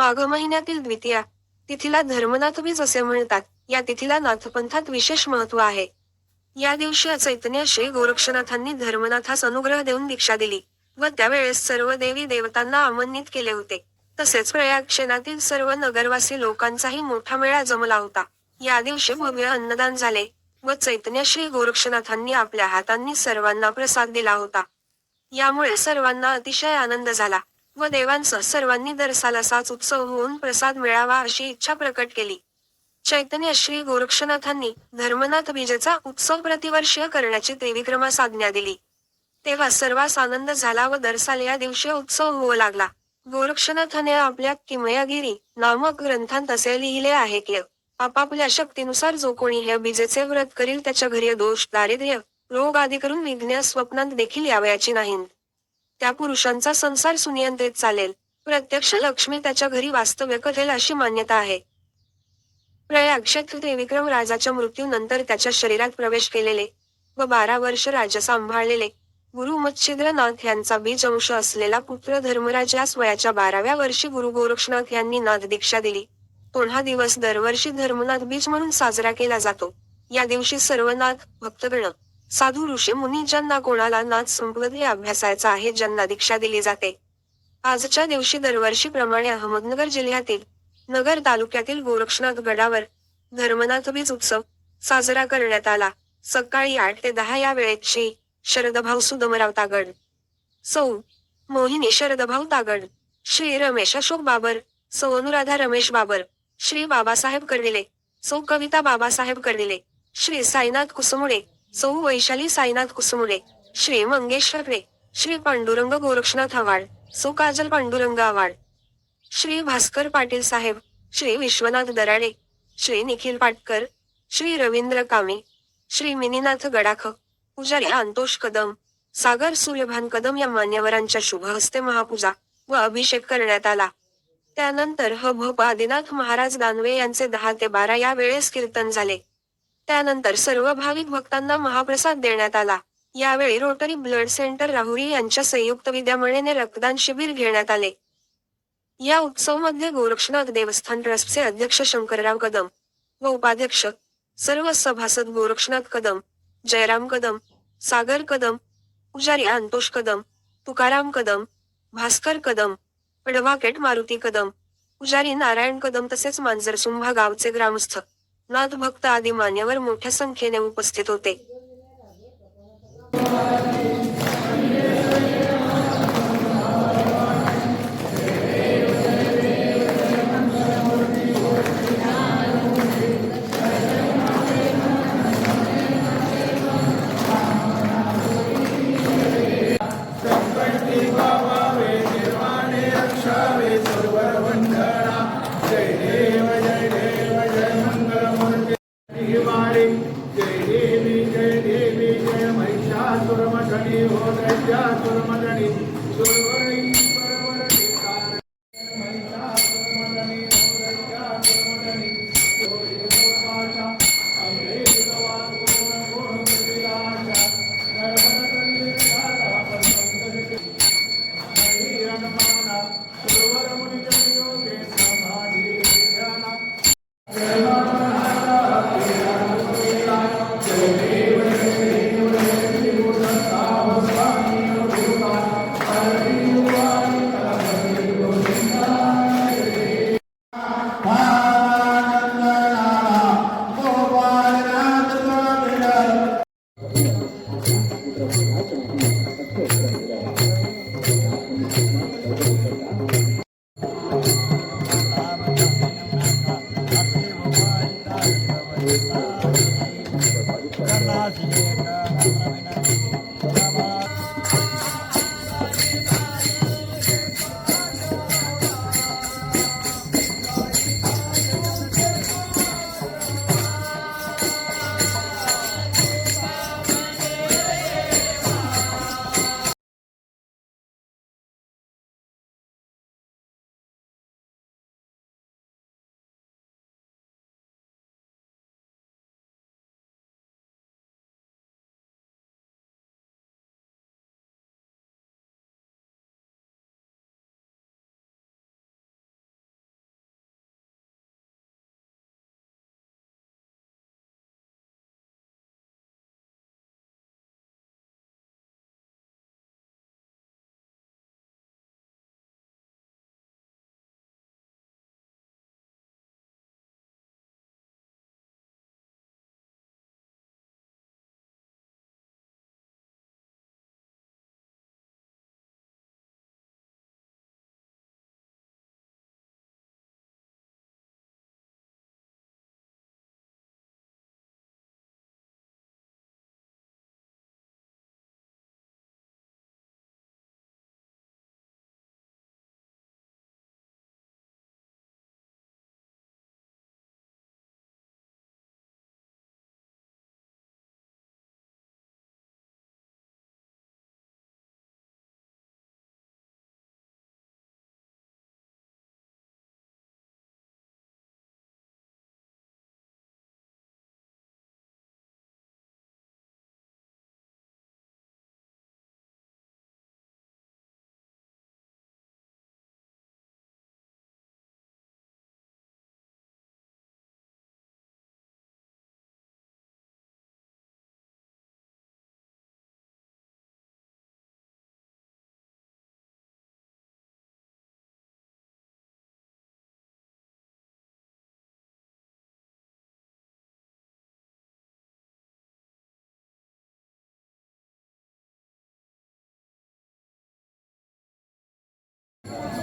माघ महिन्यातील द्वितीया. तिथीला धर्मनाथबीज असे म्हणतात. या तिथीला नाथपंथात विशेष महत्त्व आहे. या दिवशी चैतन्य श्री गोरक्षनाथांनी धर्मनाथास अनुग्रह देऊन दीक्षा दिली व त्यावेळेस सर्व देवी देवतांना आमंत्रित केले होते. तसेच प्रयाग क्षेत्रातील सर्व नगरवासी लोकांचाही मोठा मेळा जमला होता. या दिवशी भव्य अन्नदान झाले व चैतन्य श्री गोरक्षनाथांनी आपल्या हातांनी सर्वांना प्रसाद दिला होता. यामुळे सर्वांना अतिशय आनंद झाला. व देवांसह सर्वांनी दरसालासाच उत्सव होऊन प्रसाद मिळावा अशी इच्छा प्रकट केली. चैतन्य श्री गोरक्षनाथांनी धर्मनाथ बीजेचा उत्सव प्रतिवर्षीय करण्याची त्रिविक्रमा आज्ञा दिली. तेव्हा सर्वांस आनंद झाला व दरसाल या दिवशी उत्सव होऊ लागला. गोरक्षनाथाने आपल्या किमयागिरी नामक ग्रंथांत असे लिहिले आहे की आपापल्या शक्तीनुसार जो कोणी हे बीजेचे व्रत करील त्याच्या घरी दोष दारिद्र्य रोग आदी करून विघ्न स्वप्नांत देखील यावयाची नाहीत. त्या पुरुषांचा संसार सुनियंत्रित चालेल. प्रत्यक्ष लक्ष्मी त्याच्या घरी वास्तव्य करेल अशी मान्यता आहे. प्रयाग क्षेत्र विक्रम राजाच्या मृत्यूनंतर त्याच्या शरीरात प्रवेश केलेले व बारा वर्ष राज्य सांभाळलेले गुरु मच्छिद्रनाथ यांचा बीज अंश असलेला पुत्र धर्मराज यास वयाच्या बाराव्या वर्षी गुरु गोरक्षनाथ यांनी नाथ दीक्षा दिली. तो हा दिवस दरवर्षी धर्मनाथ बीज म्हणून साजरा केला जातो. या दिवशी सर्व नाथ भक्तगण साधू ऋषी मुनी ज्यांना कोणाला नाथ संपदे अभ्यासायचा आहे ज्यांना दीक्षा दिली जाते. आजच्या दिवशी दरवर्षीप्रमाणे अहमदनगर जिल्ह्यातील नगर तालुक्यातील गोरक्षनाथ गडावर धर्मनाथ बीज उत्सव साजरा करण्यात आला. सकाळी आठ ते दहा या वेळेत श्री शरदभाऊ सुदमराव तागड. सौ. मोहिनी शरदभाऊ तागड. श्री रमेश अशोक बाबर. सौ. अनुराधा रमेश बाबर. श्री बाबासाहेब कर्डिले. सौ. कविता बाबासाहेब कर्डिले. श्री साईनाथ कुसमुळे सौ वैशाली साईनाथ कुसुमडे श्री मंगेश्वर रे श्री पांडुरंग गोरक्षनाथ आवाड सौ काजल पांडुरंग आवाड श्री भास्कर पाटील साहेब श्री विश्वनाथ दराडे श्री निखिल पाटकर श्री रवींद्र कामे श्री मिनीनाथ गडाख पुजारी अंतोष कदम सागर सूर्यभान कदम या मान्यवरांच्या शुभ हस्ते महापूजा व अभिषेक करण्यात आला. त्यानंतर ह भ आदिनाथ महाराज दानवे यांचे दहा ते बारा या वेळेस कीर्तन झाले. त्यानंतर सर्व भाविक भक्तांना महाप्रसाद देण्यात आला. यावेळी रोटरी ब्लड सेंटर राहुरी यांच्या संयुक्त विद्यामळेने रक्तदान शिबिर घेण्यात आले. या उत्सवमध्ये गोरक्षनाथ देवस्थान ट्रस्टचे अध्यक्ष शंकरराव कदम व उपाध्यक्ष सर्व सभासद गोरक्षनाथ कदम जयराम कदम सागर कदम पुजारी अंतोष कदम तुकाराम कदम भास्कर कदम अडवाकेट मारुती कदम पुजारी नारायण कदम तसेच मांजरसुंभा गावचे ग्रामस्थ नाथ भक्त आदी मान्यवर मोठ्या संख्येने उपस्थित होते. जय देवी जय देवी जय महिषासुरमधनी हो दैत्यासुरमधनी सुरवरईश्वरवरणी 悲しい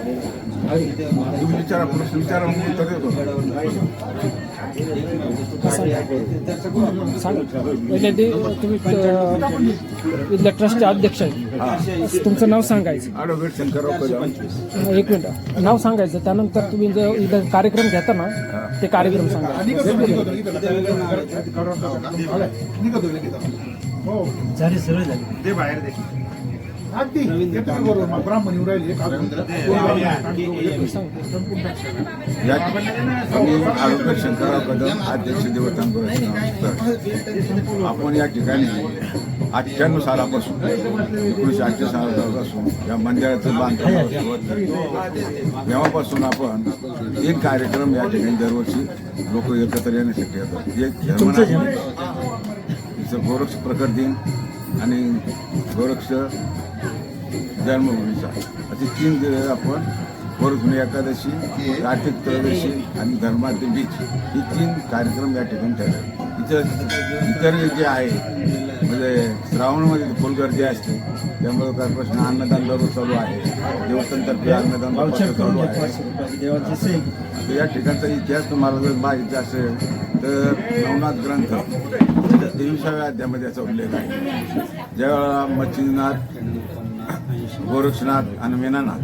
तुम्ही विचारा प्रश्न विचारा मग उत्तर देतो पहिले ते तुम्ही इथल्या ट्रस्टचे अध्यक्ष आहेत. तुमचं नाव सांगायचं. ॲडव्होकेट शंकरराव कदम एक मिनिट. नाव सांगायचं. त्यानंतर तुम्ही जर इथं कार्यक्रम घेता ना ते कार्यक्रम हो झाली सगळं झाली. ते बाहेर दे अगदी. ते तुम्ही बरोबर मग ब्राह्मण येऊन राहिले. या आम्ही ॲडव्होकेट शंकरराव कदम अध्यक्ष देवस्थान आपण या ठिकाणी अठ्ठ्याण्णव सालापासून एकोणीसशे अठ्ठ्याण्णव सालापासून या मंदिराचं बांधकाम तेव्हापासून आपण एक कार्यक्रम या ठिकाणी दरवर्षी लोक एकत्र येण्यासाठी येतात. एक तिचं गोरक्ष प्रकट दिन आणि गोरक्ष जन्मभूमीचा असे तीन दिवस आपण गोरखुनी एकादशी कार्तिक त्रयोदशी आणि धर्माचे बीच ही तीन कार्यक्रम या ठिकाणी ठरले. इथं इतर जे आहे म्हणजे श्रावणामध्ये फुल गर्दी असते. त्यामुळे त्यापासून अन्नदान दररोज चालू आहे. देवस्थानतर्फे अन्नदान चालू आहे. या ठिकाणचा इतिहास तुम्हाला जर माहिती असेल तर नवनाथ ग्रंथ. तेविसाव्या अध्यामध्ये याचा उल्लेख आहे. ज्यावेळेला मच्छिंद्रनाथ गोरक्षनाथ आणि मेनानाथ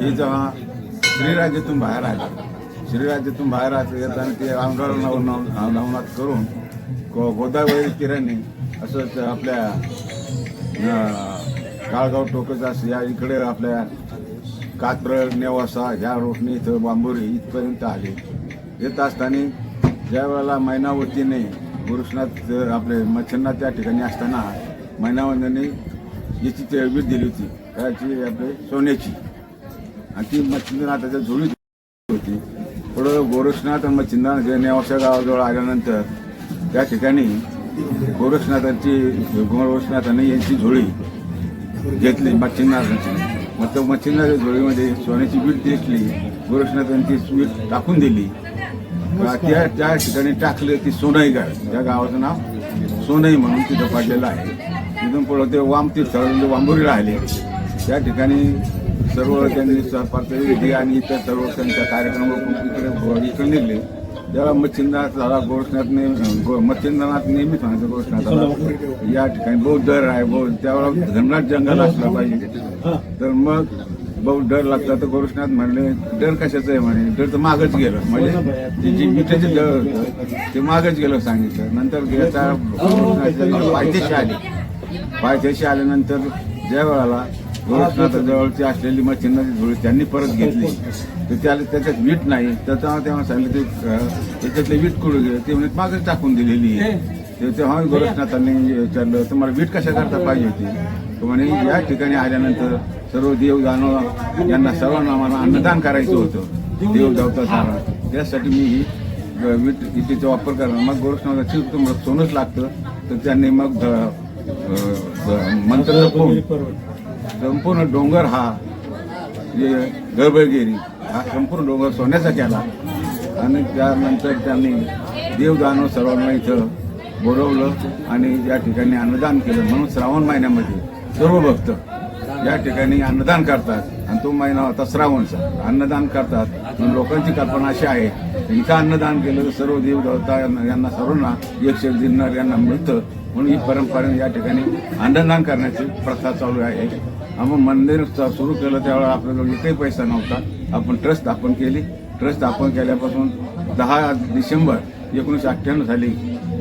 हे जेव्हा श्रीराज्यातून बाहेर आले श्रीराज्यातून बाहेर असले येताना ते रामराव नवनाथ करून गो गोदावरी किराणी असं आपल्या काळगाव टोकदास या इकडे आपल्या कात्र नेवासा ह्या रोटणी इथं बांबोरी इथपर्यंत आले. येत असताना ज्या वेळेला मैनावतीने गुरुष्णात आपले मच्छरनाथ त्या ठिकाणी असताना महिनावंदने याची ते वीज दिली होती त्याची आपले सोन्याची. आणि ती मच्छिंद्रनाथाच्या झोळीत होती. पुढं गोरक्षनाथ आणि मच्छिंद्रनाथ जे गावाजवळ आल्यानंतर त्या ठिकाणी गोरक्षनाथांची गोरक्षनाथांनी यांची झोळी घेतली मच्छिंद्रनाथांची मग तो मच्छिंद्रनाथ झोळीमध्ये सोन्याची वीट घेतली गोरक्षनाथांची वीट टाकून दिली. त्या त्या ठिकाणी टाकले ती सोनई गाव त्या गावाचं नाव सोनई म्हणून तिथं पडलेलं आहे. तिथून पुढं ते वाम तीर्थ वांबोरी राहिले त्या ठिकाणी सर्व त्यांनी विधी आणि इतर सर्व त्यांच्या कार्यक्रमातून इकडे इकडे निघले. तेव्हा मच्छिंद्रनाथ झाला गोरक्षनाथने गो- मच्छिंद्रनाथ नेहमीच म्हणायचं गोरक्षनाथाला या ठिकाणी डर आहे बहुत त्यावेळेला घननाथ जंगल असलं पाहिजे. तर मग भाऊ डर लागला तर गोरक्षनाथ म्हणले डर कशाचं आहे? म्हणे डर तर मागच गेलं. म्हणजे ते जी मिठाचे डर होतं ते मागच गेलं सांगितलं. नंतर याचा पायथ्याशी आले. पायथ्याशी आल्यानंतर ज्या वेळेला गोरक्षनाथाजवळची असलेली मच्छिंद्राची धुळी त्यांनी परत घेतली. तर त्याला त्याच्यात वीट नाही. त्याचा तेव्हा सांगितलं ते त्याच्यातले वीट कुठे गेले? ते म्हणजे मागच टाकून दिलेली आहे. ते तेव्हा गोरक्षनाथांनी विचारलं तुम्हाला वीट कशा करता पाहिजे होती? म्हणे या ठिकाणी आल्यानंतर सर्व देव दानव यांना सर्वांना मला अन्नदान करायचं होतं देव देवता सारा. त्यासाठी मी ही विटीचा वापर करणार. मग गोरक्षनाथाची तुम्हाला सोनंच लागतं तर त्यांनी मग ध- मंत्र जपून संपूर्ण डोंगर हा जे गळबळगिरी हा संपूर्ण डोंगर सोन्याचा केला आणि त्यानंतर त्यांनी देवदानव सर्वांना इथं बोलवलं आणि या ठिकाणी अन्नदान केलं. म्हणून श्रावण महिन्यामध्ये सर्व भक्त या ठिकाणी अन्नदान करतात. आणि तो महिना होता श्रावणचा अन्नदान करतात. पण लोकांची कल्पना अशी आहे की इथं अन्नदान केलं तर सर्व देवदेवता यांना यांना सर्वांना एकशे दिनार यांना मिळतं म्हणून ही परंपरा या ठिकाणी अन्नदान करण्याची प्रथा चालू आहे. आपण मंदिर सुरू केलं त्यावेळेला आपल्याजवळ एकही पैसा नव्हता. आपण ट्रस्ट स्थापन केली. ट्रस्ट स्थापन केल्यापासून दहा डिसेंबर एकोणीसशे अठ्ठ्याण्णव साली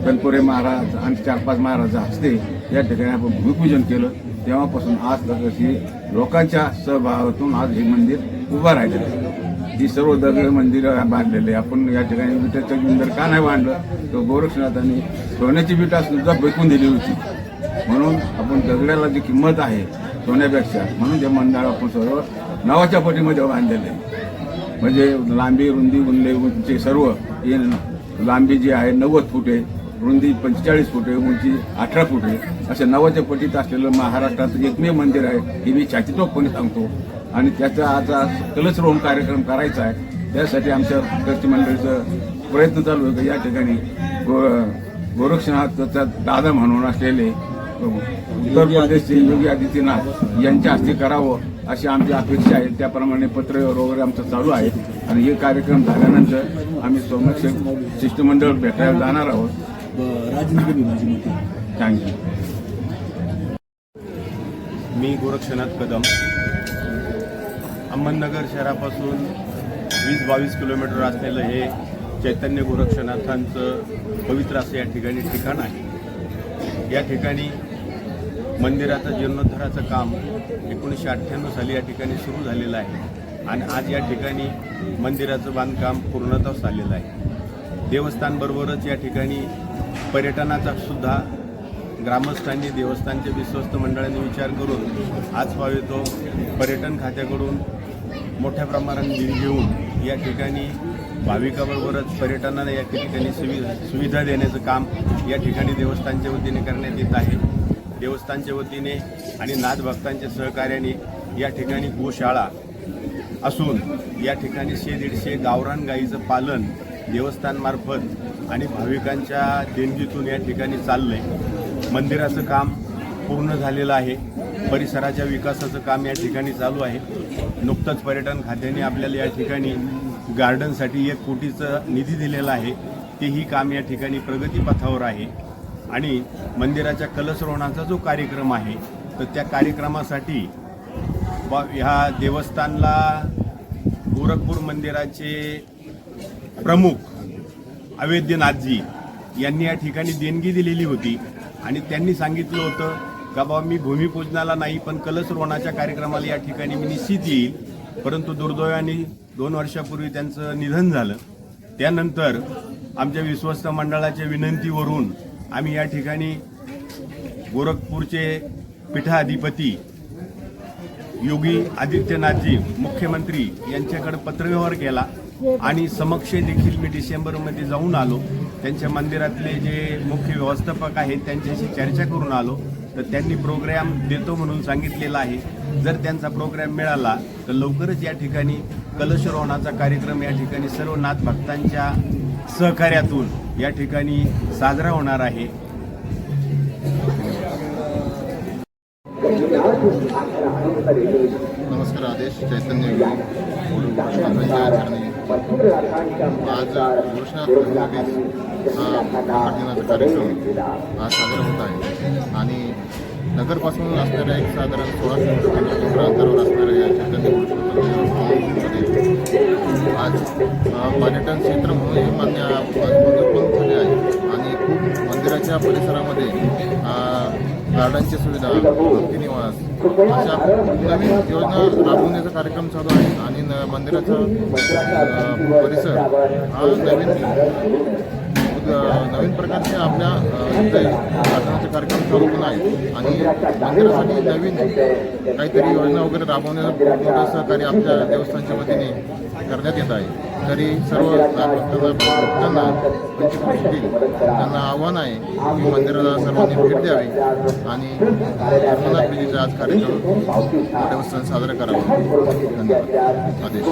कनपुरे महाराज आणि चार पाच महाराज हस्ते या ठिकाणी आपण भूमिपूजन केलं. तेव्हापासून आज तशी लोकांच्या सहभागातून आज हे मंदिर उभं राहिलेलं आहे. ही सर्व दगड मंदिर बांधलेले आपण या ठिकाणी विटाचं मंदिर का नाही बांधलं? तर गोरक्षनाथांनी सोन्याची विटा सुद्धा फेकून दिली होती. म्हणून आपण दगडाला जी किंमत आहे सोन्यापेक्षा म्हणून ते मंडळ आपण सर्व नावाच्या पटीमध्ये बांधलेलं आहे. म्हणजे लांबी रुंदी उंदे उंची सर्व हे लांबी जी आहे नव्वद फूट आहे. रुंदी पंचेचाळीस फूट आहे उंची अठरा फूट आहे. असं नवाच्या पटीत असलेलं महाराष्ट्रात एकमेव मंदिर आहे हे मी छातीतोकपणे सांगतो. आणि त्याचा आज कलशरोहण कार्यक्रम करायचा आहे. त्यासाठी आमच्या ट्रस्टी मंडळीचं प्रयत्न चालू आहे. या ठिकाणी गो गोरक्षनाथचा दादा म्हणून असलेले उत्तर प्रदेशचे योगी आदित्यनाथ यांच्या हस्ते करावं अशी आमची अपेक्षा आहे. त्याप्रमाणे पत्र वगैरे आमचं चालू आहे. आणि हे कार्यक्रम झाल्यानंतर आम्ही सोमक्ष शिष्टमंडळ भेटायला जाणार आहोत. राजेंद्र माझी मते थँक्यू मी गोरक्षनाथ कदम. अहमदनगर शहरापासून वीस बावीस किलोमीटर असलेलं हे चैतन्य गोरक्षनाथांचं पवित्र असं या ठिकाणी ठिकाण आहे. या ठिकाणी मंदिराचं जीर्णोद्धाराचं काम एकोणीसशे अठ्ठ्याण्णव साली या ठिकाणी सुरू झालेलं आहे आणि आज या ठिकाणी मंदिराचं बांधकाम पूर्णतः आलेलं आहे. देवस्थानबरोबरच या ठिकाणी पर्यटनाचा सुद्धा ग्रामस्थांनी देवस्थानचे विश्वस्त मंडळांनी विचार करून आज पाव येतो पर्यटन खात्याकडून मोठ्या प्रमाणात निधी घेऊन या ठिकाणी भाविकाबरोबरच पर्यटनाला या ठिकाणी सुविधा सुविधा देण्याचं काम या ठिकाणी देवस्थानच्या वतीने करण्यात येत आहे. देवस्थानच्या वतीने आणि नाथभक्तांच्या सहकार्याने या ठिकाणी गोशाळा असून या ठिकाणी शे दीडशे गावरान गाईचं पालन देवस्थानमार्फत आणि भाविकांच्या देणगीतून या ठिकाणी चाललंय. मंदिराचं काम पूर्ण झालेलं आहे. परिसराच्या विकासाचं काम या ठिकाणी चालू आहे. नुकतंच पर्यटन खात्याने आपल्याला या ठिकाणी गार्डनसाठी एक कोटीचं निधी दिलेला आहे. तेही काम या ठिकाणी प्रगतीपथावर आहे. आणि मंदिराच्या कलशरोहणाचा जो कार्यक्रम आहे तर त्या कार्यक्रमासाठी ह्या देवस्थानला गोरखपूर मंदिराचे प्रमुख अवैद्यनाथजी यांनी या ठिकाणी देणगी दिलेली होती आणि त्यांनी सांगितलं होतं का बाबा मी भूमिपूजनाला नाही पण कलशरोहणाच्या कार्यक्रमाला या ठिकाणी मी निश्चित येईल. परंतु दुर्दैवाने दोन वर्षापूर्वी त्यांचं निधन झालं. त्यानंतर आमच्या विश्वस्त मंडळाच्या विनंतीवरून आम्ही या ठिकाणी गोरखपूरचे पीठाधिपती योगी आदित्यनाथजी मुख्यमंत्री यांच्याकडे पत्रव्यवहार केला. आणि समक्ष देखील मी डिसेंबरमध्ये जाऊन आलो. त्यांच्या मंदिरातले जे मुख्य व्यवस्थापक आहेत त्यांच्याशी चर्चा करून आलो. तर त्यांनी प्रोग्रॅम देतो म्हणून सांगितलेला आहे. जर त्यांचा प्रोग्रॅम मिळाला तर लवकरच या ठिकाणी कलशरोहणाचा कार्यक्रम या ठिकाणी सर्व नाथ भक्तांच्या सहकार्यातून या ठिकाणी साजरा होणार आहे. नमस्कार आदेश चैतन्य. आज घोषणा हा पाठिंबाचा कार्यक्रम आज साजरा होत आहे. आणि नगरपासून असणाऱ्या एक साधारण सोळा किलोमीटर अंतरावर असणाऱ्या या चैतन्य आज पर्यटन क्षेत्र म्हणून हे मान्य पण झाले आहे. आणि खूप मंदिराच्या परिसरामध्ये गार्डनची सुविधा निवास अशा नवीन योजना राबवण्याचा कार्यक्रम चालू आहे आणि न- मंदिराचा परिसर हा नवीन नवीन प्रकारचे आपल्या शासनाचे कार्यक्रम चालू पण आहेत. आणि मंदिरासाठी नवीन काहीतरी योजना वगैरे राबवण्याचं मोठं सहकार्य आपल्या देवस्थानच्या वतीने करण्यात येत आहे. तरी सर्व भक्तांना त्यांना आव्हान आहे की मंदिराला सर्वांनी भेट द्यावी आणि धर्मनाथ विधीचा आज कार्यक्रम मोठ्या उत्साहात साजरा करावा. धन्यवाद. आदेश.